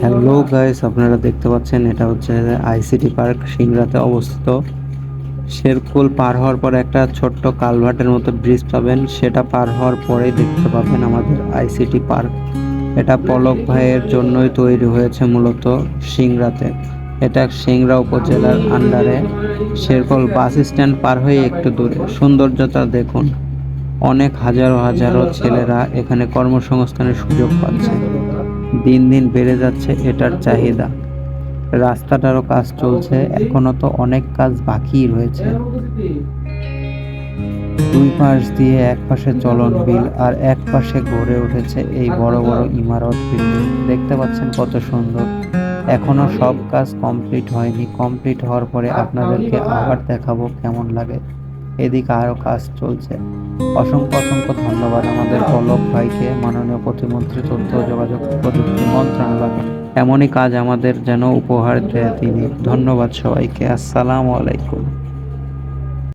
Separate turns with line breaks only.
Hello guys আপনারা দেখতে পাচ্ছেন, এটা হচ্ছে আইসিটি পার্ক সিংড়াতে অবস্থিত। শেরকুল পার হওয়ার পরে একটা ছোট্ট কালভার্টের মতো ব্রিজ পাবেন, সেটা পার হওয়ার পরেই দেখতে পাবেন আমাদের আইসিটি পার্ক। এটা পলক ভাইয়ের জন্যই তৈরি হয়েছে মূলত সিংড়াতে এটা সিংড়া উপজেলার আন্ডারে শেরকুল বাস স্ট্যান্ড পার হয়ে একটু দূরে। সৌন্দর্যতা দেখুন, অনেক হাজারো হাজারো ছেলেরা এখানে কর্মসংস্থানের সুযোগ পাচ্ছে। দিন দিন বেড়ে যাচ্ছে এটার চাহিদা। রাস্তাটারও কাজ চলছে এখনও তো অনেক কাজ বাকি রয়েছে। দুই পাশ দিয়ে এক পাশে চলন বিল আর এক পাশে গড়ে উঠেছে এই বড় বড় ইমারত বিল্ডিং। দেখতে পাচ্ছেন কত সুন্দর। এখনও সব কাজ কমপ্লিট হয়নি। কমপ্লিট হওয়ার পরে আপনাদেরকে আবার দেখাবো কেমন লাগে। এদিকে আরও কাজ চলছে। অসংখ্য অসংখ্য ধন্যবাদ আমাদের পলক ভাইকে, মাননীয় প্রতিমন্ত্রী তথ্য যোগাযোগ প্রযুক্তি মন্ত্রণালয় এমনই কাজ আমাদের যেন উপহার দেয় তিনি। ধন্যবাদ সবাইকে। আসসালামু আলাইকুম।